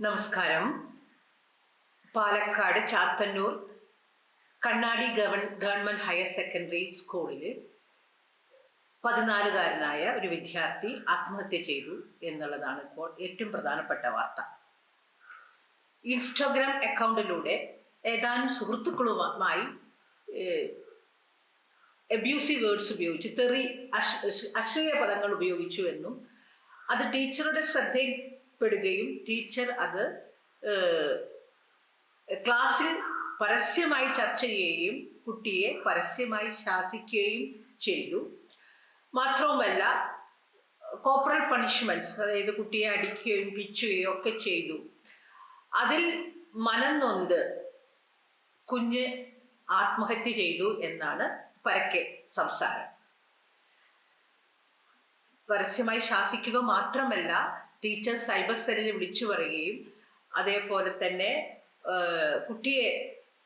നമസ്കാരം. പാലക്കാട് ചാത്തന്നൂർ കണ്ണാടി ഗവൺ government higher secondary സ്കൂളിൽ പതിനാലുകാരനായ ഒരു വിദ്യാർത്ഥി ആത്മഹത്യ ചെയ്തു എന്നുള്ളതാണ് ഇപ്പോൾ ഏറ്റവും പ്രധാനപ്പെട്ട വാർത്ത. ഇൻസ്റ്റാഗ്രാം അക്കൗണ്ടിലൂടെ ഏതാനും സുഹൃത്തുക്കളുമായി അബ്യൂസീവ് വേർഡ്സ് ഉപയോഗിച്ച് തെറി അശ് അശ്- അശ്ലീല പദങ്ങൾ ഉപയോഗിച്ചു എന്നും അത് ടീച്ചറുടെ ശ്രദ്ധയിൽപ്പെടുകയും ടീച്ചർ അത് ക്ലാസ്സിൽ പരസ്യമായി ചർച്ച ചെയ്യുകയും കുട്ടിയെ പരസ്യമായി ശാസിക്കുകയും ചെയ്തു. മാത്രവുമല്ല കോപ്പറൽ പണിഷ്മെന്റ്സ് അതായത് കുട്ടിയെ അടിക്കുകയും പിച്ചുകയും ഒക്കെ ചെയ്തു. അതിൽ മനം നൊന്ത് കുഞ്ഞ് ആത്മഹത്യ ചെയ്തു എന്നാണ് പരക്കെ സംസാരം. പരസ്യമായി ശാസിക്കുക മാത്രമല്ല ടീച്ചർ സൈബർ സെല്ലിൽ വിളിച്ചു പറയുകയും അതേപോലെ തന്നെ കുട്ടിയെ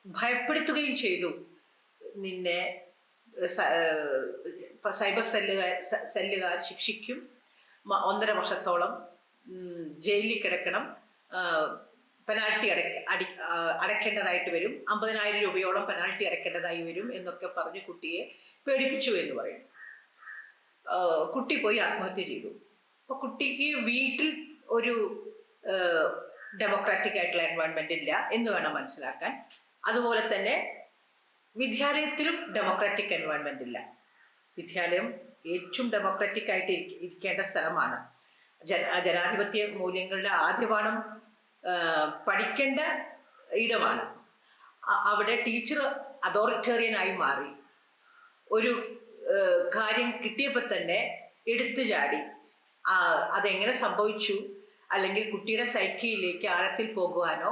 ഭയപ്പെടുത്തുകയും ചെയ്തു. നിന്നെ സൈബർ സെല്ലുകാർ സെല്ലുകാർ ശിക്ഷിക്കും. ഒന്നര വർഷത്തോളം ജയിലിൽ കിടക്കണം. പെനാൽറ്റി അടയ്ക്ക അടി അടയ്ക്കേണ്ടതായിട്ട് വരും. അമ്പതിനായിരം രൂപയോളം പെനാൽറ്റി അടയ്ക്കേണ്ടതായി വരും എന്നൊക്കെ പറഞ്ഞ് കുട്ടിയെ പേടിപ്പിച്ചു എന്ന് പറയും. കുട്ടി പോയി ആത്മഹത്യ ചെയ്തു. അപ്പൊ കുട്ടിക്ക് വീട്ടിൽ ഒരു ഡെമോക്രാറ്റിക് ആയിട്ടുള്ള എൻവയോൺമെന്റ് ഇല്ല എന്ന് വേണം മനസ്സിലാക്കാൻ. അതുപോലെ തന്നെ വിദ്യാലയത്തിലും ഡെമോക്രാറ്റിക് എൻവയോൺമെന്റ് ഇല്ല. വിദ്യാലയം ഏറ്റവും ഡെമോക്രാറ്റിക് ആയിട്ട് ഇരിക്കേണ്ട സ്ഥലമാണ്. ജനാധിപത്യ മൂല്യങ്ങളുടെ ആദ്യപാഠം പഠിക്കേണ്ട ഇടമാണ്. അവിടെ ടീച്ചർ അതോറിറ്റേറിയൻ ആയി മാറി. ഒരു കാര്യം കിട്ടിയപ്പോൾ തന്നെ എടുത്തു ചാടി. അതെങ്ങനെ സംഭവിച്ചു? അല്ലെങ്കിൽ കുട്ടിയുടെ സൈക്കിളിലേക്ക് ആഴത്തിൽ പോകുവാനോ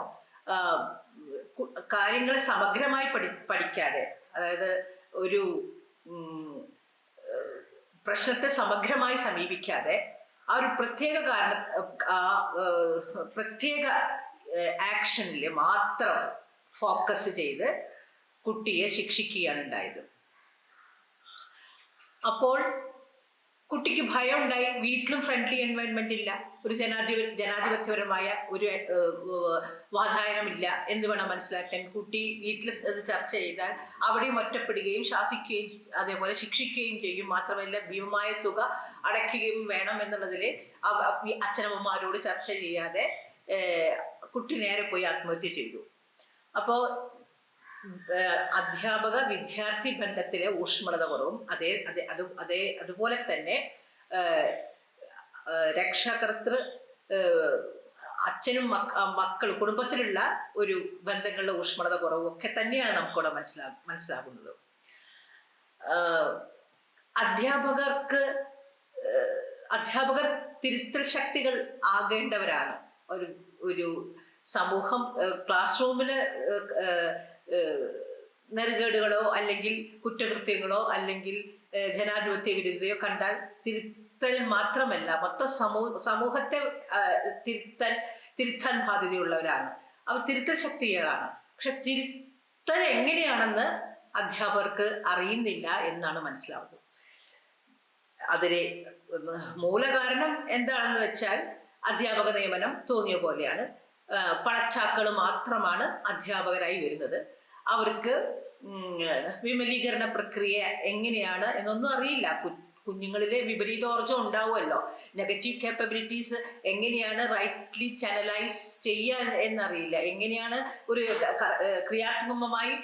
കാര്യങ്ങൾ സമഗ്രമായി പഠി പഠിക്കാതെ അതായത് ഒരു പ്രശ്നത്തെ സമഗ്രമായി സമീപിക്കാതെ ആ ഒരു പ്രത്യേക കാരണ പ്രത്യേക ആക്ഷനിൽ മാത്രം ഫോക്കസ് ചെയ്ത് കുട്ടിയെ ശിക്ഷിക്കുകയാണ് ഉണ്ടായത്. അപ്പോൾ കുട്ടിക്ക് ഭയം ഉണ്ടായി വീട്ടിലും ഫ്രണ്ട്ലി എൻവയൺമെന്റ് ഇല്ല ഒരു ജനാധിപ ജനാധിപത്യപരമായ ഒരു വാതായനമില്ല എന്ന് വേണം മനസ്സിലാക്കാൻ. കുട്ടി വീട്ടിൽ അത് ചർച്ച ചെയ്താൽ അവിടെയും ഒറ്റപ്പെടുകയും ശാസിക്കുകയും അതേപോലെ ശിക്ഷിക്കുകയും ചെയ്യും. മാത്രമല്ല ഭീമമായ തുക അടയ്ക്കുകയും വേണം എന്നുള്ളതിൽ അച്ഛനമ്മമാരോട് ചർച്ച ചെയ്യാതെ കുട്ടി നേരെ പോയി ആത്മഹത്യ ചെയ്തു. അപ്പോൾ അധ്യാപക വിദ്യാർത്ഥി ബന്ധത്തിലെ ഊഷ്മളത കുറവും അതേ അതേ അത് അതേ അതുപോലെ തന്നെ രക്ഷാകർത്തൃ അച്ഛനും മക്ക മക്കൾ കുടുംബത്തിലുള്ള ഒരു ബന്ധങ്ങളുടെ ഊഷ്മളത കുറവും ഒക്കെ തന്നെയാണ് നമുക്കിവിടെ മനസ്സിലാ മനസ്സിലാകുന്നത്. അധ്യാപകർക്ക് അധ്യാപകർ തിരുത്തൽ ശക്തികൾ ആകേണ്ടവരാണ്. ഒരു ഒരു സമൂഹം ക്ലാസ് ഏഹ് നെറുകേടുകളോ അല്ലെങ്കിൽ കുറ്റകൃത്യങ്ങളോ അല്ലെങ്കിൽ ജനാധിപത്യ വിരുദ്ധയോ കണ്ടാൽ തിരുത്തൽ മാത്രമല്ല മൊത്തം സമൂഹ സമൂഹത്തെ തിരുത്തൽ തിരുത്താൻ ബാധ്യതയുള്ളവരാണ്. അവർ തിരുത്തൽ ശക്തികളാണ്. പക്ഷെ തിരുത്തൽ എങ്ങനെയാണെന്ന് അധ്യാപകർക്ക് അറിയുന്നില്ല എന്നാണ് മനസ്സിലാവുന്നത്. അതിന് മൂലകാരണം എന്താണെന്ന് വെച്ചാൽ അധ്യാപക നിയമനം തോന്നിയ പോലെയാണ്. പഴച്ചാക്കൾ മാത്രമാണ് അധ്യാപകരായി വരുന്നത്. അവർക്ക് വിമലീകരണ പ്രക്രിയ എങ്ങനെയാണ് എന്നൊന്നും അറിയില്ല. കുഞ്ഞുങ്ങളിലെ വിപരീതോർജം ഉണ്ടാവുമല്ലോ. നെഗറ്റീവ് കേപ്പബിലിറ്റീസ് എങ്ങനെയാണ് റൈറ്റ്ലി ചാനലൈസ് ചെയ്യാൻ എന്നറിയില്ല. എങ്ങനെയാണ് ഒരു ക്രിയാത്മകമായി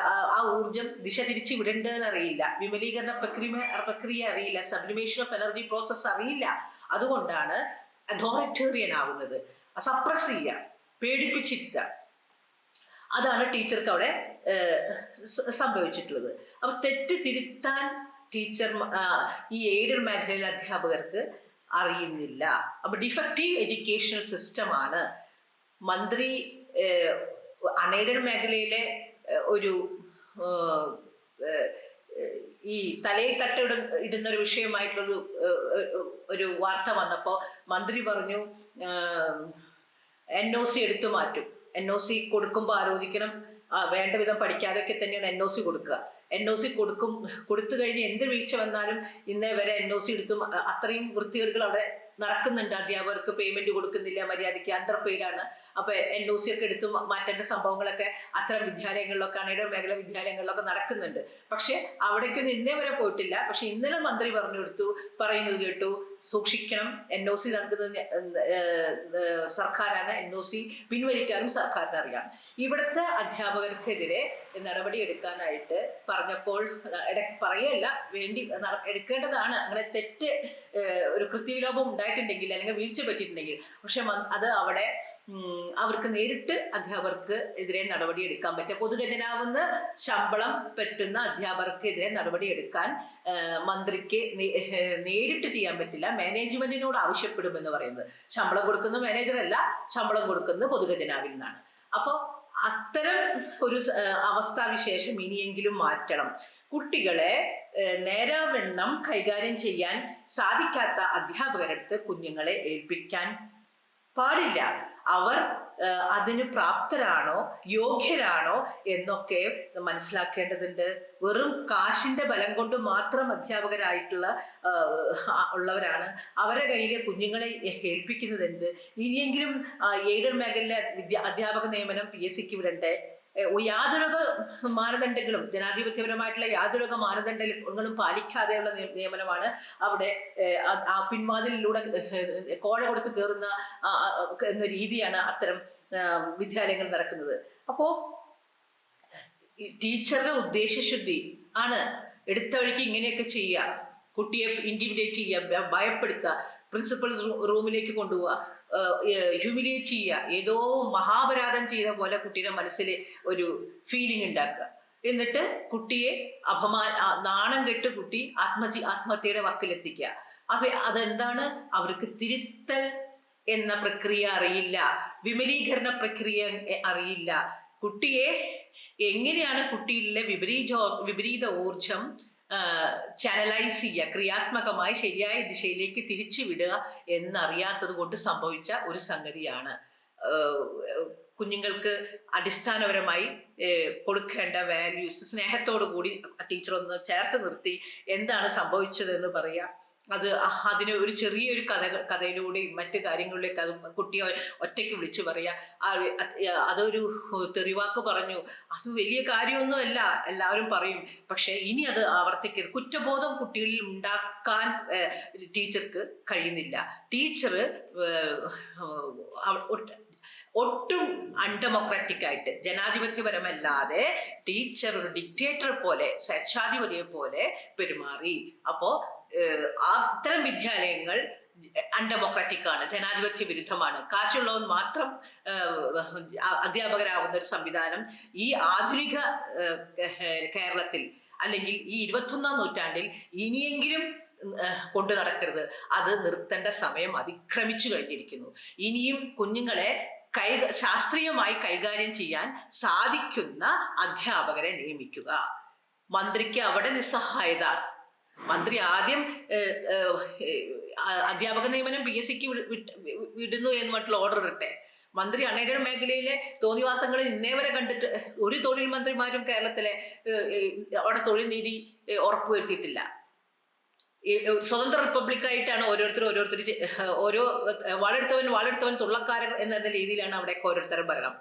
ആ- ഊർജം ദിശ തിരിച്ചു വിടേണ്ടതെന്ന് അറിയില്ല വിമലീകരണ പ്രക്രിയ പ്രക്രിയ അറിയില്ല. സബ്ലിമേഷൻ ഓഫ് എനർജി പ്രോസസ് അറിയില്ല. അതുകൊണ്ടാണ് അതോറിറ്റേറിയൻ ആവുന്നത് സപ്രസ് ചെയ്യുക പേടിപ്പിച്ചിരിക്കുക. അതാണ് ടീച്ചർക്ക് അവിടെ സംഭവിച്ചിട്ടുള്ളത്. അപ്പൊ തെറ്റ് തിരുത്താൻ ടീച്ചർ ഈ എയ്ഡഡ് മേഖലയിലെ അധ്യാപകർക്ക് അറിയുന്നില്ല. അപ്പൊ ഡിഫക്റ്റീവ് എഡ്യൂക്കേഷണൽ സിസ്റ്റമാണ് മന്ത്രി അൺഎയ്ഡഡ് മേഖലയിലെ ഒരു ഈ തലയിൽ തട്ട ഇടുന്ന ഒരു വിഷയമായിട്ടുള്ളൊരു ഒരു വാർത്ത വന്നപ്പോൾ മന്ത്രി പറഞ്ഞു എൻ ഒ സി എടുത്തു മാറ്റും. എൻ ഒ സി കൊടുക്കുമ്പോൾ ആലോചിക്കണം. വേണ്ട വിധം പഠിക്കാതൊക്കെ തന്നെയാണ് എൻ ഒ സി കൊടുക്കുക. എൻ ഒ സി കൊടുക്കും കൊടുത്തു കഴിഞ്ഞ് എന്ത് വീഴ്ച വന്നാലും ഇന്നേ വരെ എൻ ഒ സി എടുത്തും അത്രയും വൃത്തികേടുകൾ അവിടെ നടക്കുന്നുണ്ട്. അധ്യാപകർക്ക് പേയ്മെന്റ് കൊടുക്കുന്നില്ല മര്യാദയ്ക്ക് അണ്ടർ പെയ്ഡാണ് അപ്പൊ എൻ ഒ സി ഒക്കെ എടുത്ത് മാറ്റേണ്ട സംഭവങ്ങളൊക്കെ അത്തരം വിദ്യാലയങ്ങളിലൊക്കെ അണയുടെ മേഖല വിദ്യാലയങ്ങളിലൊക്കെ നടക്കുന്നുണ്ട്. പക്ഷെ അവിടേക്കൊന്നും ഇന്നേ വരെ പോയിട്ടില്ല. പക്ഷെ ഇന്നലെ മന്ത്രി പറഞ്ഞു കൊടുത്തു പറയുന്നത് കേട്ടു സൂക്ഷിക്കണം. എൻ ഒ സി നടക്കുന്നത് സർക്കാരാണ്. എൻ ഒ സി പിൻവലിക്കാനും സർക്കാരിന് അറിയാം. ഇവിടുത്തെ അധ്യാപകർക്കെതിരെ നടപടി എടുക്കാനായിട്ട് പറഞ്ഞപ്പോൾ പറയല്ല വേണ്ടി എടുക്കേണ്ടതാണ്. അങ്ങനെ തെറ്റ് ഒരു കൃത്യവിലോപം ഉണ്ടായിട്ടുണ്ടെങ്കിൽ അല്ലെങ്കിൽ വീഴ്ച പറ്റിയിട്ടുണ്ടെങ്കിൽ. പക്ഷെ അത് അവിടെ അവർക്ക് നേരിട്ട് അധ്യാപകർക്ക് എതിരെ നടപടി എടുക്കാൻ പറ്റും. പൊതുഗജനാവുന്ന ശമ്പളം പറ്റുന്ന അധ്യാപകർക്കെതിരെ നടപടി എടുക്കാൻ മന്ത്രിക്ക് നേരിട്ട് ചെയ്യാൻ പറ്റില്ല. മാനേജ്മെന്റിനോട് ആവശ്യപ്പെടുമെന്ന് പറയുന്നത്. ശമ്പളം കൊടുക്കുന്ന മാനേജർ അല്ല ശമ്പളം കൊടുക്കുന്നത് പൊതുഖജനാവിൽ നിന്നാണ്. അപ്പോൾ അത്തരം ഒരു അവസ്ഥാവിശേഷം ഇനിയെങ്കിലും മാറ്റണം. കുട്ടികളെ നേരാവണ്ണം കൈകാര്യം ചെയ്യാൻ സാധിക്കാത്ത അധ്യാപകരടുത്ത് കുഞ്ഞുങ്ങളെ ഏൽപ്പിക്കാൻ പാടില്ല. അവർ അതിന് പ്രാപ്തരാണോ യോഗ്യരാണോ എന്നൊക്കെ മനസ്സിലാക്കേണ്ടതുണ്ട്. വെറും കാശിന്റെ ബലം കൊണ്ട് മാത്രം അധ്യാപകരായിട്ടുള്ള ഉള്ളവരാണ് അവരെ കയ്യിലെ കുഞ്ഞുങ്ങളെ ഏൽപ്പിക്കുന്നത് എന്ത് ഇനിയെങ്കിലും എയ്ഡഡ് മേഖലയിലെ വിദ്യ അധ്യാപക നിയമനം പി എസ് സിക്ക് വിടണ്ടേ? ഏഹ് യാതൊരു മാനദണ്ഡങ്ങളും ജനാധിപത്യപരമായിട്ടുള്ള യാതൊരു മാനദണ്ഡങ്ങളും പാലിക്കാതെയുള്ള നിയ- നിയമനമാണ് അവിടെ ആ- പിൻവാതിലിലൂടെ കോഴ കൊടുത്ത് കയറുന്ന എന്ന രീതിയാണ് അത്തരം വിദ്യാലയങ്ങൾ നടക്കുന്നത്. അപ്പോ ടീച്ചറുടെ ഉദ്ദേശശുദ്ധി ആണ് എടുത്ത വഴിക്ക് ഇങ്ങനെയൊക്കെ ചെയ്യുക. കുട്ടിയെ ഇന്റിമിഡേറ്റ് ചെയ്യുക ഭയപ്പെടുത്തുക പ്രിൻസിപ്പൽ റൂമിലേക്ക് കൊണ്ടുപോവുക. ഹ്യൂമിലിയേറ്റ് ചെയ്യുക. ഏതോ മഹാപരാധം ചെയ്ത പോലെ കുട്ടിയുടെ മനസ്സിൽ ഒരു ഫീലിംഗ് ഉണ്ടാക്കുക. എന്നിട്ട് കുട്ടിയെ അപമാ നാണം കെട്ട് കുട്ടി ആത്മജി ആത്മഹത്യയുടെ വക്കിലെത്തിക്കുക. അപ്പൊ അതെന്താണ്? അവർക്ക് തിരുത്തൽ എന്ന പ്രക്രിയ അറിയില്ല. വിമലീകരണ പ്രക്രിയ അറിയില്ല. കുട്ടിയെ എങ്ങനെയാണ് കുട്ടിയിലെ വിപരീത വിപരീത ഊർജം ചാനലൈസ് ചെയ്യുക ക്രിയാത്മകമായി ശരിയായ ദിശയിലേക്ക് തിരിച്ചു വിടുക എന്നറിയാത്തത് കൊണ്ട് സംഭവിച്ച ഒരു സംഗതിയാണ്. കുഞ്ഞുങ്ങൾക്ക് അടിസ്ഥാനപരമായി കൊടുക്കേണ്ട വാല്യൂസ് സ്നേഹത്തോടു കൂടി ടീച്ചർ ഒന്ന് ചേർത്ത് നിർത്തി എന്താണ് സംഭവിച്ചതെന്ന് പറയുക അത് അതിന് ഒരു ചെറിയൊരു കഥ കഥയിലൂടെയും മറ്റു കാര്യങ്ങളിലേക്ക് അത് കുട്ടിയെ ഒറ്റയ്ക്ക് വിളിച്ചു പറയുക അതൊരു തെറിവാക്ക് പറഞ്ഞു. അത് വലിയ കാര്യമൊന്നുമല്ല എല്ലാവരും പറയും. പക്ഷെ ഇനി അത് ആവർത്തിക്കരുത്. കുറ്റബോധം കുട്ടികളിൽ ഉണ്ടാക്കാൻ ടീച്ചർക്ക് കഴിയുന്നില്ല. ടീച്ചർ ഒട്ടും അൺഡെമോക്രാറ്റിക് ആയിട്ട് ജനാധിപത്യപരമല്ലാതെ ടീച്ചർ ഒരു ഡിക്റ്റേറ്റർ പോലെ സ്വേച്ഛാധിപതിയെ പോലെ പെരുമാറി. അപ്പോ ഏഹ്, അത്തരം വിദ്യാലയങ്ങൾ അൺഡെമോക്രാറ്റിക് ആണ് ജനാധിപത്യ വിരുദ്ധമാണ്. കാശുള്ളവൻ മാത്രം അധ്യാപകരാകുന്ന ഒരു സംവിധാനം ഈ ആധുനിക കേരളത്തിൽ അല്ലെങ്കിൽ ഈ ഇരുപത്തൊന്നാം നൂറ്റാണ്ടിൽ ഇനിയെങ്കിലും കൊണ്ടു നടക്കരുത്. അത് നിർത്തേണ്ട സമയം അതിക്രമിച്ചു കഴിഞ്ഞിരിക്കുന്നു. ഇനിയും കുഞ്ഞുങ്ങളെ കൈ ശാസ്ത്രീയമായി കൈകാര്യം ചെയ്യാൻ സാധിക്കുന്ന അധ്യാപകരെ നിയമിക്കുക. മന്ത്രിക്ക് അവിടെ നിസ്സഹായത മന്ത്രി ആദ്യം അധ്യാപക നിയമനം പി എസ് സിക്ക് വിടുന്നു എന്ന് മറ്റുള്ള ഓർഡർ ഇട്ടെ മന്ത്രി അണയുടെ മേഖലയിലെ തോന്നിവാസങ്ങളിൽ ഇന്നേ വരെ കണ്ടിട്ട് ഒരു തൊഴിൽ മന്ത്രിമാരും കേരളത്തിലെ അവിടെ തൊഴിൽ നീതി ഉറപ്പുവരുത്തിയിട്ടില്ല സ്വതന്ത്ര റിപ്പബ്ലിക്കായിട്ടാണ് ഓരോരുത്തർ ഓരോരുത്തർ ഓരോ വാളെടുത്തവൻ വാളെടുത്തവൻ തുള്ളക്കാരൻ എന്ന രീതിയിലാണ് അവിടെയൊക്കെ ഓരോരുത്തരും ഭരണം.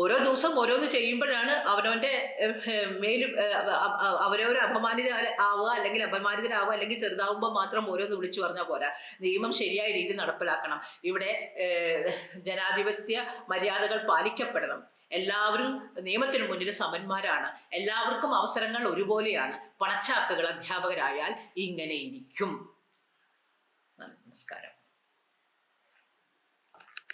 ഓരോ ദിവസം ഓരോന്ന് ചെയ്യുമ്പോഴാണ് അവനവന്റെ മേലും അവരവർ അപമാനിത ആവുക അല്ലെങ്കിൽ അപമാനിതരാവുക അല്ലെങ്കിൽ ചെറുതാവുമ്പോൾ മാത്രം ഓരോന്ന് വിളിച്ചു പറഞ്ഞാൽ പോരാ. നിയമം ശരിയായ രീതിയിൽ നടപ്പിലാക്കണം. ഇവിടെ ജനാധിപത്യ മര്യാദകൾ പാലിക്കപ്പെടണം. എല്ലാവരും നിയമത്തിന് മുന്നിൽ സമന്മാരാണ്. എല്ലാവർക്കും അവസരങ്ങൾ ഒരുപോലെയാണ്. പണച്ചാക്കുകൾ അധ്യാപകരായാൽ ഇങ്ങനെ ഇരിക്കും. നമസ്കാരം.